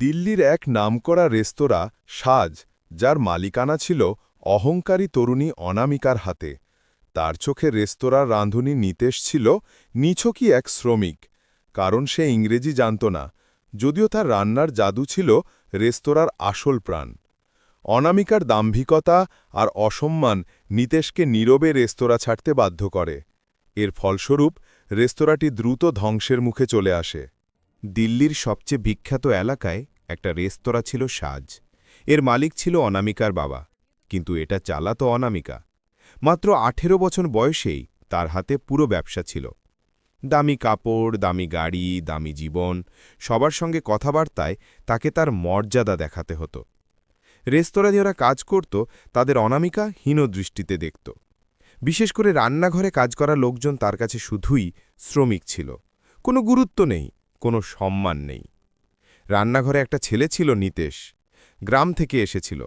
দিল্লির এক নামকরা রেস্তোরাঁ, সাজ, যার মালিকানা ছিল অহংকারী তরুণী অনামিকার হাতে। তার চোখে রেস্তোরাঁর রাঁধুনি নিতেশ ছিল নিছকই এক শ্রমিক, কারণ সে ইংরেজি জানত না, যদিও তার রান্নার জাদু ছিল রেস্তোরাঁর আসল প্রাণ। অনামিকার দাম্ভিকতা আর অসম্মান নিতেশকে নীরবে রেস্তোরাঁ ছাড়তে বাধ্য করে। এর ফলস্বরূপ রেস্তোরাঁটি দ্রুত ধ্বংসের মুখে চলে আসে। দিল্লির সবচেয়ে বিখ্যাত এলাকায় একটা রেস্তোরাঁ ছিল সাজ। এর মালিক ছিল অনামিকার বাবা, কিন্তু এটা চালাতো অনামিকা। মাত্র আঠেরো বছর বয়সেই তার হাতে পুরো ব্যবসা ছিল। দামি কাপড়, দামি গাড়ি, দামি জীবন, সবার সঙ্গে কথাবার্তায় তাকে তার মর্যাদা দেখাতে হতো। রেস্তোরাঁ যারা কাজ করত, তাদের অনামিকা হীন দৃষ্টিতে দেখত। বিশেষ করে রান্নাঘরে কাজ করা লোকজন তার কাছে শুধুই শ্রমিক ছিল। কোনো গুরুত্ব নেই। কোনো সম্মান নেই। রান্নাঘরে একটা ছেলে ছিল নিতেশ। গ্রাম থেকে এসেছিল।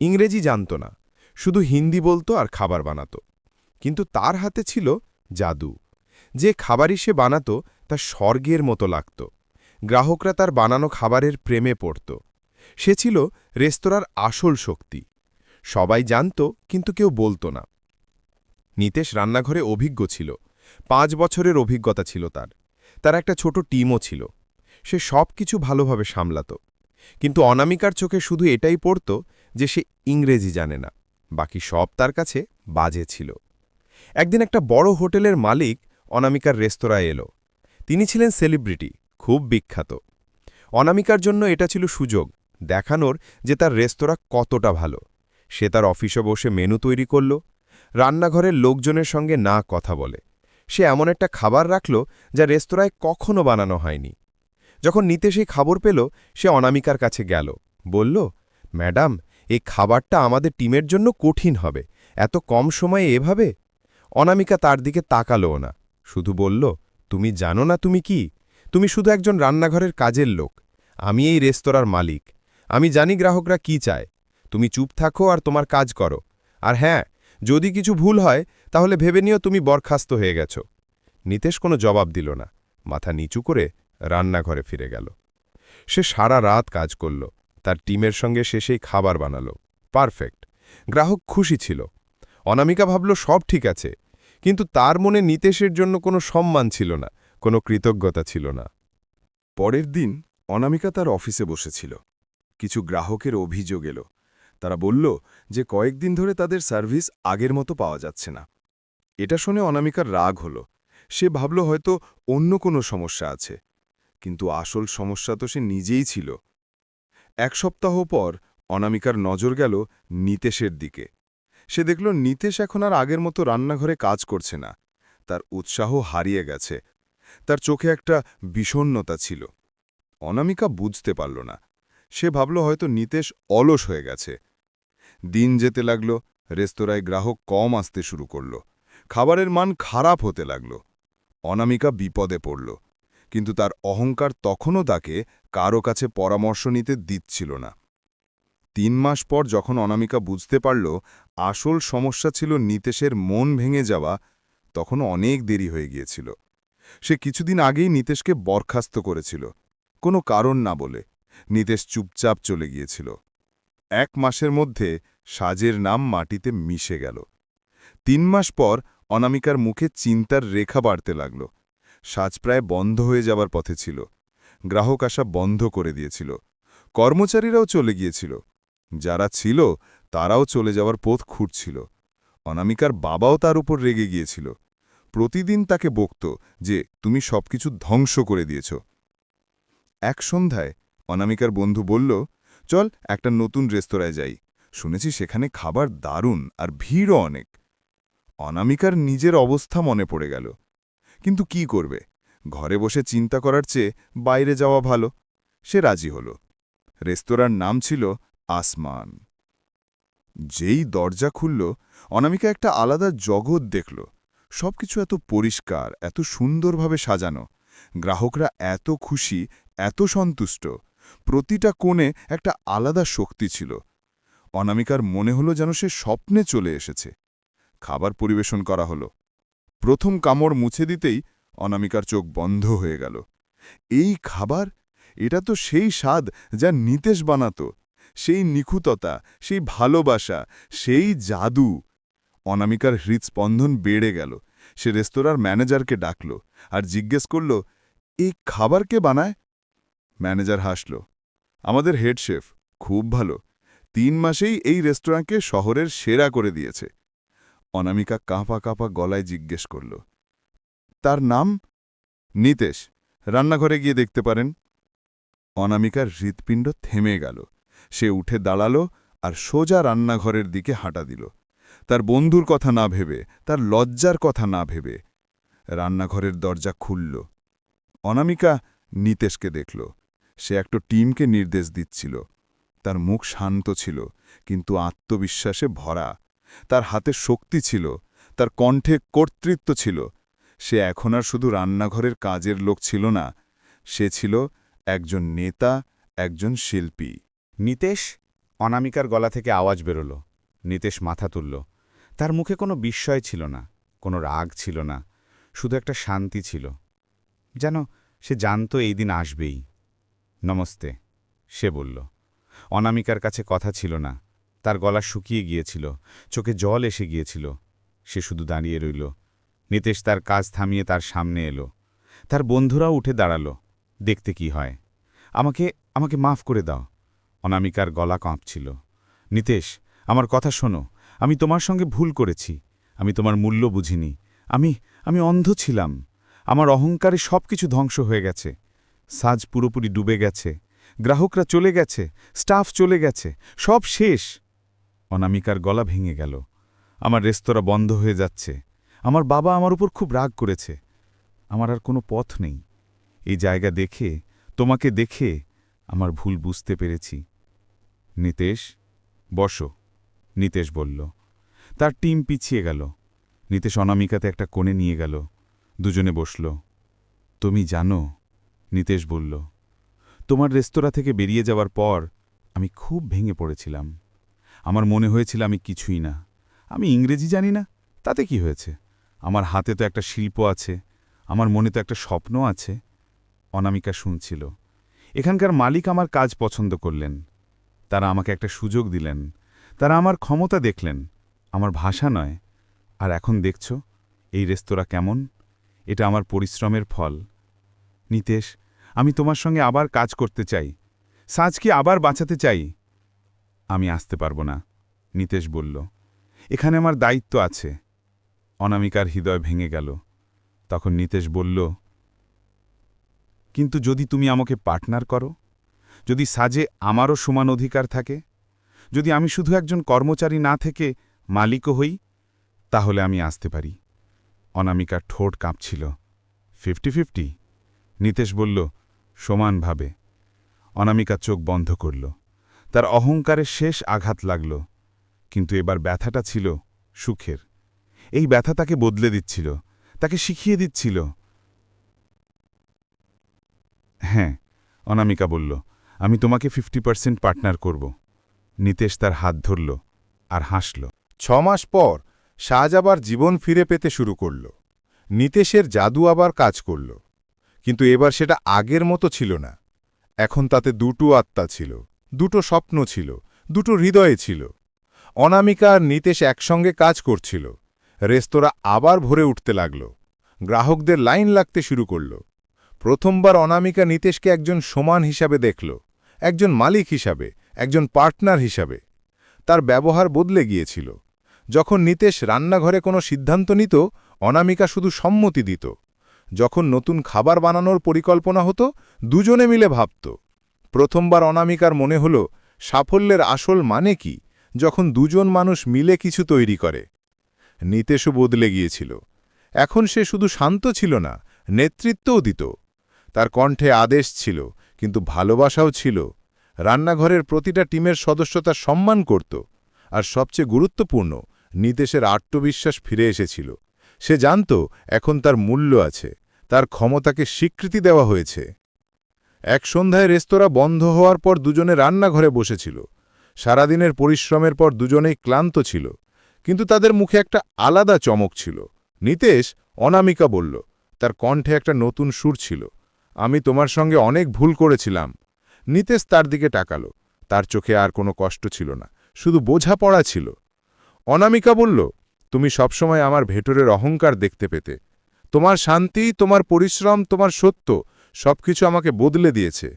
ইংরেজি জানত না। শুধু হিন্দি বলতো আর খাবার বানাতো। কিন্তু তার হাতে ছিল জাদু। যে খাবারই সে বানাতো, তা স্বর্গের মতো লাগত। গ্রাহকরা তার বানানো খাবারের প্রেমে পড়ত। সে ছিল রেস্তোরাঁর আসল শক্তি। সবাই জানত, কিন্তু কেউ বলতো না। নিতেশ রান্নাঘরে অভিজ্ঞ ছিল। পাঁচ বছরের অভিজ্ঞতা ছিল তার। তার একটা ছোট টিমও ছিল। সে সব কিছু ভালোভাবে সামলাত। কিন্তু অনামিকার চোখে শুধু এটাই পড়ত যে সে ইংরেজি জানে না, বাকি সব তার কাছে বাজে ছিল। একদিন একটা বড় হোটেলের মালিক অনামিকার রেস্তোরাঁয় এলো। তিনি ছিলেন সেলিব্রিটি, খুব বিখ্যাত। অনামিকার জন্য এটা ছিল সুযোগ দেখানোর যে তার রেস্তোরাঁ কতটা ভালো। সে তার অফিসে বসে মেনু তৈরি করল, রান্নাঘরের লোকজনের সঙ্গে না কথা বলে। সে এমন একটা খাবার রাখল যা রেস্তোরাঁয় কখনো বানানো হয়নি। যখন নিতে সেই খবর পেল, সে অনামিকার কাছে গেল। বলল, ম্যাডাম, এই খাবারটা আমাদের টিমের জন্য কঠিন হবে। এত কম সময়ে এভাবে? অনামিকা তার দিকে তাকালোও না। শুধু বলল, তুমি জানো না তুমি কি? তুমি শুধু একজন রান্নাঘরের কাজের লোক। আমি এই রেস্তোরাঁর মালিক। আমি জানি গ্রাহকরা কি চায়। তুমি চুপ থাকো আর তোমার কাজ করো। আর হ্যাঁ যদি কিছু ভুল হয়, তাহলে ভেবে নিও তুমি বরখাস্ত হয়ে গেছ। নিতেশ কোনো জবাব দিল না। মাথা নিচু করে রান্নাঘরে ফিরে গেল। সে সারা রাত কাজ করল। তার টিমের সঙ্গে সে সেই খাবার বানালো। পারফেক্ট। গ্রাহক খুশি ছিল। অনামিকা ভাবল, সব ঠিক আছে। কিন্তু তার মনে নিতেশের জন্য কোনো সম্মান ছিল না, কোনো কৃতজ্ঞতা ছিল না। পরের দিন অনামিকা তার অফিসে বসেছিল। কিছু গ্রাহকের অভিযোগ এলো। তারা বলল যে কয়েকদিন ধরে তাদের সার্ভিস আগের মতো পাওয়া যাচ্ছে না। এটা শুনে অনামিকার রাগ হল। সে ভাবল হয়তো অন্য কোনো সমস্যা আছে। কিন্তু আসল সমস্যা তো সে নিজেই ছিল। এক সপ্তাহ পর অনামিকার নজর গেল নিতেশের দিকে। সে দেখল নিতেশ এখন আর আগের মতো রান্নাঘরে কাজ করছে না। তার উৎসাহ হারিয়ে গেছে। তার চোখে একটা বিষণ্নতা ছিল। অনামিকা বুঝতে পারল না। সে ভাবল হয়তো নিতেশ অলস হয়ে গেছে। দিন যেতে লাগল, রেস্তোরাঁয় গ্রাহক কম আসতে শুরু করল। খাবারের মান খারাপ হতে লাগল। অনামিকা বিপদে পড়ল। কিন্তু তার অহংকার তখনও তাকে কারও কাছে পরামর্শ নিতে দিচ্ছিল না। তিন মাস পর যখন অনামিকা বুঝতে পারল আসল সমস্যা ছিল নিতেশের মন ভেঙে যাওয়া, তখন অনেক দেরি হয়ে গিয়েছিল। সে কিছুদিন আগেই নিতেশকে বরখাস্ত করেছিল। কোনো কারণ না বলে নিতেশ চুপচাপ চলে গিয়েছিল। এক মাসের মধ্যে সাজের নাম মাটিতে মিশে গেল। তিন মাস পর অনামিকার মুখে চিন্তার রেখা বাড়তে লাগল। সাজ প্রায় বন্ধ হয়ে যাবার পথে ছিল। গ্রাহক আসা বন্ধ করে দিয়েছিল। কর্মচারীরাও চলে গিয়েছিল। যারা ছিল, তারাও চলে যাওয়ার পথ খুঁড়ছিল। অনামিকার বাবাও তার উপর রেগে গিয়েছিল। প্রতিদিন তাকে বকত যে, তুমি সবকিছু ধ্বংস করে দিয়েছ। এক সন্ধ্যায় অনামিকার বন্ধু বলল, চল একটা নতুন রেস্তোরাঁয় যাই। শুনেছি সেখানে খাবার দারুণ আর ভিড়ও অনেক। অনামিকার নিজের অবস্থা মনে পড়ে গেল। কিন্তু কি করবে? ঘরে বসে চিন্তা করার চেয়ে বাইরে যাওয়া ভালো। সে রাজি হল। রেস্তোরাঁর নাম ছিল আসমান। যেই দরজা খুলল, অনামিকা একটা আলাদা জগৎ দেখল। সবকিছু এত পরিষ্কার, এত সুন্দরভাবে সাজানো। গ্রাহকরা এত খুশি, এত সন্তুষ্ট। প্রতিটা কোণে একটা আলাদা শক্তি ছিল। অনামিকার মনে হলো যেন সে স্বপ্নে চলে এসেছে। খাবার পরিবেশন করা হলো। প্রথম কামড় মুছে দিতেই অনামিকার চোখ বন্ধ হয়ে গেল। এই খাবার? এটা তো সেই স্বাদ যা নিতেশ বানাতো। সেই নিখুততা, সেই ভালোবাসা, সেই জাদু। অনামিকার হৃদস্পন্দন বেড়ে গেল। সে রেস্তোরাঁর ম্যানেজারকে ডাকল আর জিজ্ঞেস করল এই খাবার কে বানায়? ম্যানেজার হাসল, আমাদের হেড শেফ, খুব ভালো। তিন মাসেই এই রেস্তোরাঁকে শহরের সেরা করে দিয়েছে। অনামিকা কাঁপা কাঁপা গলায় জিজ্ঞেস করল, তার নাম? নিতেশ। রান্নাঘরে গিয়ে দেখতে পারেন। অনামিকার হৃৎপিণ্ড থেমে গেল। সে উঠে দাঁড়াল আর সোজা রান্নাঘরের দিকে হাঁটা দিল। তার বন্ধুর কথা না ভেবে, তার লজ্জার কথা না ভেবে রান্নাঘরের দরজা খুলল। অনামিকা নিতেশকে দেখল। সে একটা টিমকে নির্দেশ দিচ্ছিল। তার মুখ শান্ত ছিল, কিন্তু আত্মবিশ্বাসে ভরা। তার হাতে শক্তি ছিল, তার কণ্ঠে কর্তৃত্ব ছিল। সে এখন আর শুধু রান্নাঘরের কাজের লোক ছিল না, সে ছিল একজন নেতা, একজন শিল্পী। নিতেশ অনামিকার গলা থেকে আওয়াজ বেরোল। নিতেশ মাথা তুলল। তার মুখে কোনো বিস্ময় ছিল না, কোনো রাগ ছিল না, শুধু একটা শান্তি ছিল। যেন সে জানত এই দিন আসবেই। নমস্তে, সে বলল। অনামিকার কাছে কথা ছিল না। তার গলা শুকিয়ে গিয়েছিল, চোখে জল এসে গিয়েছিল। সে শুধু দাঁড়িয়ে রইল। নিতেশ তার কাজ থামিয়ে তার সামনে এলো। তার বন্ধুরাও উঠে দাঁড়াল। দেখতে কি হয়? আমাকে আমাকে মাফ করে দাও। অনামিকার গলা কাঁপছিল। নিতেশ, আমার কথা শোনো। আমি তোমার সঙ্গে ভুল করেছি। আমি তোমার মূল্য বুঝিনি। আমি আমি অন্ধ ছিলাম। আমার অহংকারে সব কিছু ধ্বংস হয়ে গেছে। সাজ পুরোপুরি ডুবে গেছে। গ্রাহকরা চলে গেছে, স্টাফ চলে গেছে, সব শেষ। অনামিকার গলা ভেঙে গেল। আমার রেস্তোরাঁ বন্ধ হয়ে যাচ্ছে। আমার বাবা আমার উপর খুব রাগ করেছে। আমার আর কোনো পথ নেই। এই জায়গা দেখে, তোমাকে দেখে আমার ভুল বুঝতে পেরেছি। নিতেশ, বসো। নিতেশ বলল। তার টিম পিছিয়ে গেল। নিতেশ অনামিকাতে একটা কোণে নিয়ে গেল। দুজনে বসল। তুমি জানো? নিতেশ বলল। তোমার রেস্তোরাঁ থেকে বেরিয়ে যাওয়ার পর আমি খুব ভেঙে পড়েছিলাম। আমার মনে হয়েছিল আমি কিছুই না। আমি ইংরেজি জানি না, তাতে কি হয়েছে? আমার হাতে তো একটা শিল্প আছে, আমার মনে তো একটা স্বপ্ন আছে, অনামিকা শুনছিল। এখানকার মালিক আমার কাজ পছন্দ করলেন। তারা আমাকে একটা সুযোগ দিলেন। তারা আমার ক্ষমতা দেখলেন। আমার ভাষা নয়। আর এখন দেখছ, এই রেস্তোরাঁ কেমন? এটা আমার পরিশ্রমের ফল। নিতেশ আমি তোমার সঙ্গে আবার কাজ করতে চাই। সাজকে আবার বাঁচাতে চাই। আমি আসতে পারব না, নিতেশ বলল। এখানে আমার দায়িত্ব আছে। অনামিকার হৃদয় ভেঙে গেল। তখন নিতেশ বলল, কিন্তু যদি তুমি আমাকে পার্টনার করো, যদি সাজে আমারও সমান অধিকার থাকে, যদি আমি শুধু একজন কর্মচারী না থেকে মালিকও হই, তাহলে আমি আসতে পারি। অনামিকার ঠোঁট কাঁপছিল। Fifty fifty? নিতেশ বলল সমানভাবে। অনামিকা চোখ বন্ধ করল। তার অহংকারে শেষ আঘাত লাগল। কিন্তু এবার ব্যথাটা ছিল সুখের। এই ব্যথা তাকে বদলে দিচ্ছিল, তাকে শিখিয়ে দিচ্ছিল। হ্যাঁ অনামিকা বলল, আমি তোমাকে ফিফটি পার্সেন্ট পার্টনার করব। নিতেশ তার হাত ধরল আর হাসল। ছমাস পর সাজ আবার জীবন ফিরে পেতে শুরু করল। নিতেশের জাদু আবার কাজ করল। কিন্তু এবার সেটা আগের মতো ছিল না। এখন তাতে দুটো আত্মা ছিল, দুটো স্বপ্ন ছিল, দুটো হৃদয়ে ছিল। অনামিকা আর নিতেশ একসঙ্গে কাজ করছিল। রেস্তোরাঁ আবার ভরে উঠতে লাগল। গ্রাহকদের লাইন লাগতে শুরু করল। প্রথমবার অনামিকা নিতেশকে একজন সমান হিসাবে দেখল, একজন মালিক হিসাবে, একজন পার্টনার হিসাবে। তার ব্যবহার বদলে গিয়েছিল। যখন নিতেশ রান্নাঘরে কোনো সিদ্ধান্ত নিত, অনামিকা শুধু সম্মতি দিত। যখন নতুন খাবার বানানোর পরিকল্পনা হতো, দুজনে মিলে ভাবত। প্রথমবার অনামিকার মনে হল, সাফল্যের আসল মানে কি, যখন দুজন মানুষ মিলে কিছু তৈরি করে। নিতেশও বদলে গিয়েছিল। এখন সে শুধু শান্ত ছিল না, নেতৃত্বও দিত। তার কণ্ঠে আদেশ ছিল, কিন্তু ভালোবাসাও ছিল। রান্নাঘরের প্রতিটা টিমের সদস্য তার সম্মান করত। আর সবচেয়ে গুরুত্বপূর্ণ, নিতেশের আত্মবিশ্বাস ফিরে এসেছিল। সে জানত, এখন তার মূল্য আছে। তার ক্ষমতাকে স্বীকৃতি দেওয়া হয়েছে। এক সন্ধ্যায় রেস্তোরাঁ বন্ধ হওয়ার পর দুজনে রান্নাঘরে বসেছিল। সারাদিনের পরিশ্রমের পর দুজনেই ক্লান্ত ছিল। কিন্তু তাদের মুখে একটা আলাদা চমক ছিল। নিতেশ অনামিকা বলল, তার কণ্ঠে একটা নতুন সুর ছিল। আমি তোমার সঙ্গে অনেক ভুল করেছিলাম। নিতেশ তার দিকে টাকালো তার চোখে আর কোনো কষ্ট ছিল না, শুধু বোঝাপড়া ছিল। অনামিকা বলল, তুমি সবসময় আমার ভেতরের অহংকার দেখতে পেতে। তোমার শান্তি, তোমার পরিশ্রম, তোমার সত্য সবকিছু আমাকে বদলে দিয়েছে।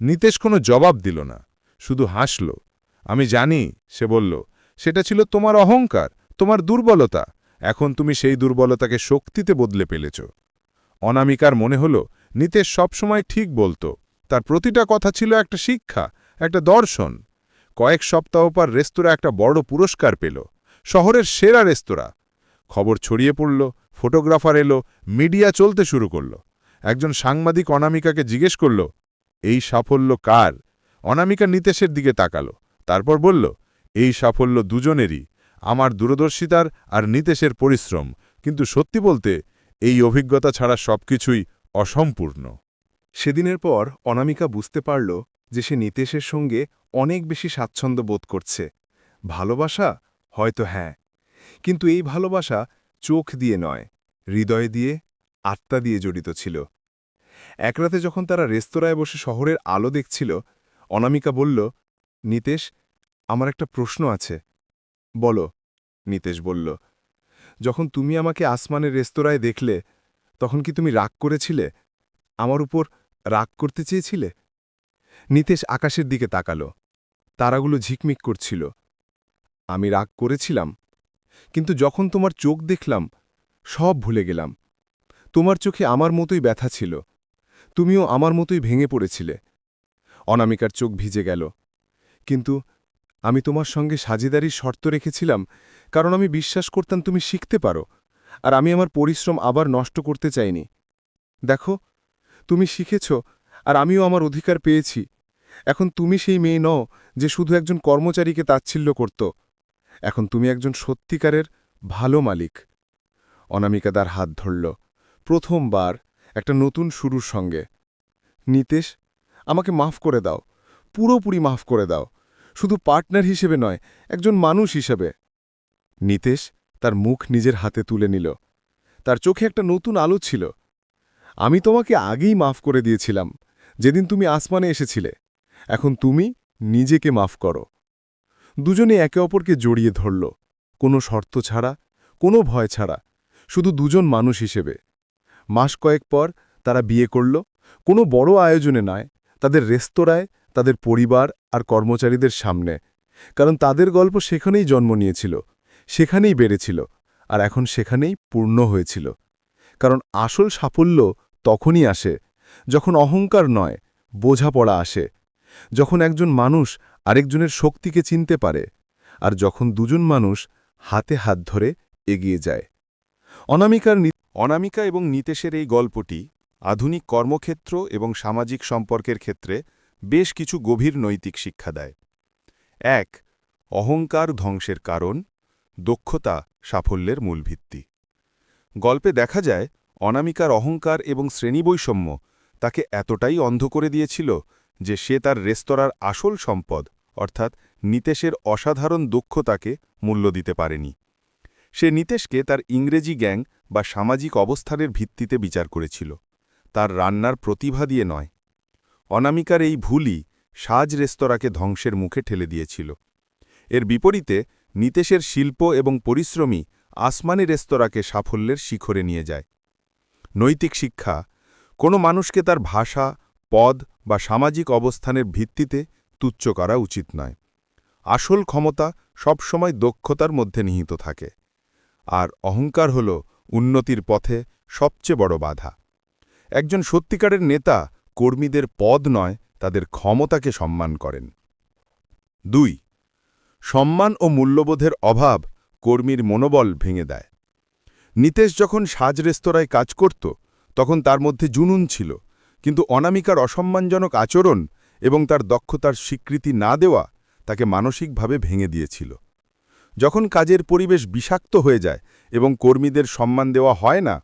নিতেশ কোনো জবাব দিল না, শুধু হাসল। আমি জানি, সে বলল, সেটা ছিল তোমার অহংকার, তোমার দুর্বলতা। এখন তুমি সেই দুর্বলতাকে শক্তিতে বদলে পেলেছ অনামিকার মনে হল, নিতেশ সবসময় ঠিক বলতো, তার প্রতিটা কথা ছিল একটা শিক্ষা, একটা দর্শন। কয়েক সপ্তাহ পর রেস্তোরাঁ একটা বড় পুরস্কার পেল, শহরের সেরা রেস্তোরাঁ। খবর ছড়িয়ে পড়ল, ফটোগ্রাফার এলো, মিডিয়া চলতে শুরু করল। একজন সাংবাদিক অনামিকাকে জিজ্ঞেস করল, এই সাফল্য কার? অনামিকা নিতেশের দিকে তাকালো, তারপর বলল, এই সাফল্য দুজনেরই, আমার দূরদর্শিতার আর নিতেশের পরিশ্রম। কিন্তু সত্যি বলতে, এই অভিজ্ঞতা ছাড়া সবকিছুই অসম্পূর্ণ। সেদিনের পর অনামিকা বুঝতে পারল যে সে নিতেশের সঙ্গে অনেক বেশি স্বাচ্ছন্দ্য বোধ করছে। ভালোবাসা হয়তো হ্যাঁ কিন্তু এই ভালোবাসা চোখ দিয়ে নয়, হৃদয় দিয়ে, আত্মা দিয়ে জড়িত ছিল। এক রাতে যখন তারা রেস্তোরাঁয় বসে শহরের আলো দেখছিল, অনামিকা বলল, নিতেশ, আমার একটা প্রশ্ন আছে। বলো, নিতেশ বলল, যখন তুমি আমাকে আসমানের রেস্তোরাঁয় দেখলে, তখন কি তুমি রাগ করেছিলে? আমার উপর রাগ করতে চেয়েছিলে? নিতেশ আকাশের দিকে তাকালো, তারাগুলো ঝিকমিক করছিল, আমি রাগ করেছিলাম কিন্তু যখন তোমার চোখ দেখলাম, সব ভুলে গেলাম। তোমার চোখে আমার মতোই ব্যথা ছিল। তুমিও আমার মতোই ভেঙে পড়েছিলে। অনামিকার চোখ ভিজে গেল। কিন্তু আমি তোমার সঙ্গে সাজেদারির শর্ত রেখেছিলাম, কারণ আমি বিশ্বাস করতাম তুমি শিখতে পারো, আর আমি আমার পরিশ্রম আবার নষ্ট করতে চাইনি। দেখো, তুমি শিখেছ, আর আমিও আমার অধিকার পেয়েছি। এখন তুমি সেই মেয়ে নও, যে শুধু একজন কর্মচারীকে তাচ্ছিল্য করত। এখন তুমি একজন সত্যিকারের ভালো মালিক। অনামিকা তার হাত ধরল। প্রথমবার একটা নতুন শুরুর সঙ্গে। নিতেশ, আমাকে মাফ করে দাও। পুরোপুরি মাফ করে দাও। শুধু পার্টনার হিসেবে নয়, একজন মানুষ হিসেবে। নিতেশ তার মুখ নিজের হাতে তুলে নিল। তার চোখে একটা নতুন আলো ছিল। আমি তোমাকে আগেই মাফ করে দিয়েছিলাম, যেদিন তুমি আসমানে এসেছিলে। এখন তুমি নিজেকে মাফ করো। দুজনে একে অপরকে জড়িয়ে ধরল। কোনো শর্ত ছাড়া, কোনো ভয় ছাড়া, শুধু দুজন মানুষ হিসেবে। মাস কয়েক পর তারা বিয়ে করল। কোনো বড় আয়োজনে নয়, তাদের রেস্তোরাঁয়, তাদের পরিবার আর কর্মচারীদের সামনে। কারণ তাদের গল্প সেখানেই জন্ম নিয়েছিল, সেখানেই বেড়েছিল, আর এখন সেখানেই পূর্ণ হয়েছিল। কারণ আসল সাফল্য তখনই আসে, যখন অহংকার নয়, বোঝাপড়া আসে। যখন একজন মানুষ আরেকজনের শক্তিকে চিনতে পারে আর যখন দুজন মানুষ হাতে হাত ধরে এগিয়ে যায়। অনামিকার অনামিকা এবং নিতেশের এই গল্পটি আধুনিক কর্মক্ষেত্র এবং সামাজিক সম্পর্কের ক্ষেত্রে বেশ কিছু গভীর নৈতিক শিক্ষা দেয়। এক, অহংকার ধ্বংসের কারণ, দক্ষতা সাফল্যের মূল ভিত্তি গল্পে দেখা যায়, অনামিকার অহংকার এবং শ্রেণীবৈষম্য তাকে এতটাই অন্ধ করে দিয়েছিল যে সে তার রেস্তোরাঁর আসল সম্পদ, অর্থাৎ নিতেশের অসাধারণ দক্ষতাকে মূল্য দিতে পারেনি। সে নিতেশকে তার ইংরেজি গ্যাং বা সামাজিক অবস্থানের ভিত্তিতে বিচার করেছিল। তার রান্নার প্রতিভা দিয়ে নয়। অনামিকার এই ভুলই সাজ রেস্তোরাঁকে ধ্বংসের মুখে ঠেলে দিয়েছিল। এর বিপরীতে নিতেশের শিল্প এবং পরিশ্রমী আসমানি রেস্তোরাঁকে সাফল্যের শিখরে নিয়ে যায়। নৈতিক শিক্ষা, কোনো মানুষকে তার ভাষা পদ বা সামাজিক অবস্থানের ভিত্তিতে তুচ্ছ করা উচিত নয়। আসল ক্ষমতা সবসময় দক্ষতার মধ্যে নিহিত থাকে। আর অহংকার হল উন্নতির পথে সবচেয়ে বড় বাধা। একজন সত্যিকারের নেতা কর্মীদের পদ নয়, তাদের ক্ষমতাকে সম্মান করেন। দুই, সম্মান ও মূল্যবোধের অভাব কর্মীর মনোবল ভেঙে দেয়। নিতেশ যখন সাজ রেস্তোরাঁয় কাজ করত, তখন তার মধ্যে জুনুন ছিল। কিন্তু অনামিকার অসম্মানজনক আচরণ এবং তার দক্ষতার স্বীকৃতি না দেওয়া তাকে মানসিকভাবে ভেঙে দিয়েছিল। যখন কাজের পরিবেশ বিষাক্ত হয়ে যায় এবং কর্মীদের সম্মান দেওয়া হয় না,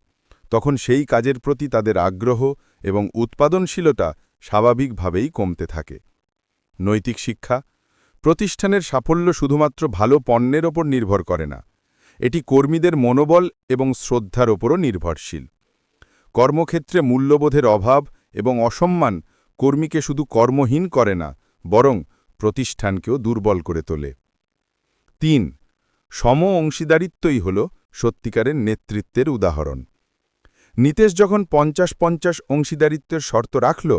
তখন সেই কাজের প্রতি তাদের আগ্রহ এবং উৎপাদনশীলতা স্বাভাবিকভাবেই কমতে থাকে। নৈতিক শিক্ষা প্রতিষ্ঠানের সাফল্য শুধুমাত্র ভালো পণ্যের ওপর নির্ভর করে না, এটি কর্মীদের মনোবল এবং শ্রদ্ধার ওপরও নির্ভরশীল। কর্মক্ষেত্রে মূল্যবোধের অভাব এবং অসম্মান কর্মীকে শুধু কর্মহীন করে না, বরং প্রতিষ্ঠানকেও দুর্বল করে তোলে। তিন, সম অংশীদারিত্বই হল সত্যিকারের নেতৃত্বের উদাহরণ। নীতেশ যখন পঞ্চাশ পঞ্চাশ অংশীদারিত্বের শর্ত রাখল,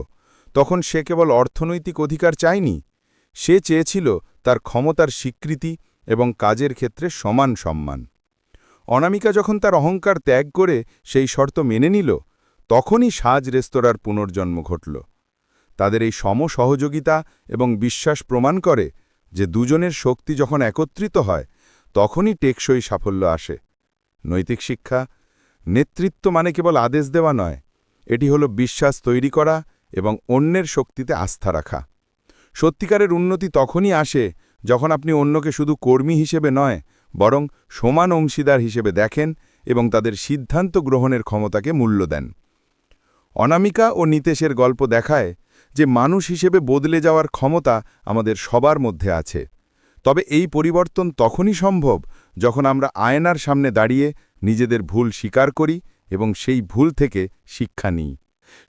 তখন সে কেবল অর্থনৈতিক অধিকার চায়নি, সে চেয়েছিল তার ক্ষমতার স্বীকৃতি এবং কাজের ক্ষেত্রে সমান সম্মান। অনামিকা যখন তার অহংকার ত্যাগ করে সেই শর্ত মেনে নিল তখনই সাজ রেস্তোরাঁর পুনর্জন্ম ঘটল। তাদের এই সম সহযোগিতা এবং বিশ্বাস প্রমাণ করে যে দুজনের শক্তি যখন একত্রিত হয়, তখনই টেকসই সাফল্য আসে। নৈতিক শিক্ষা, নেতৃত্ব মানে কেবল আদেশ দেওয়া নয়, এটি হল বিশ্বাস তৈরি করা এবং অন্যের শক্তিতে আস্থা রাখা। সত্যিকারের উন্নতি তখনই আসে যখন আপনি অন্যকে শুধু কর্মী হিসেবে নয়, বরং সমান অংশীদার হিসেবে দেখেন এবং তাদের সিদ্ধান্ত গ্রহণের ক্ষমতাকে মূল্য দেন। অনামিকা ও নিতেশের গল্প দেখায় যে মানুষ হিসেবে বদলে যাওয়ার ক্ষমতা আমাদের সবার মধ্যে আছে। তবে এই পরিবর্তন তখনই সম্ভব যখন আমরা আয়নার সামনে দাঁড়িয়ে নিজেদের ভুল স্বীকার করি এবং সেই ভুল থেকে শিক্ষা নিই।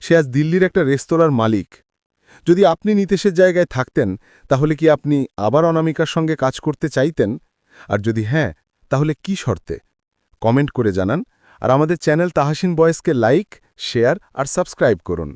সে আজ দিল্লির একটা রেস্তোরাঁর মালিক। যদি আপনি নিতেশের জায়গায় থাকতেন, তাহলে কি আপনি আবার অনামিকার সঙ্গে কাজ করতে চাইতেন? আর যদি হ্যাঁ তাহলে কি শর্তে? কমেন্ট করে জানান। আর আমাদের চ্যানেল তাহাসিন বয়েসকে লাইক শেয়ার আর সাবস্ক্রাইব করুন।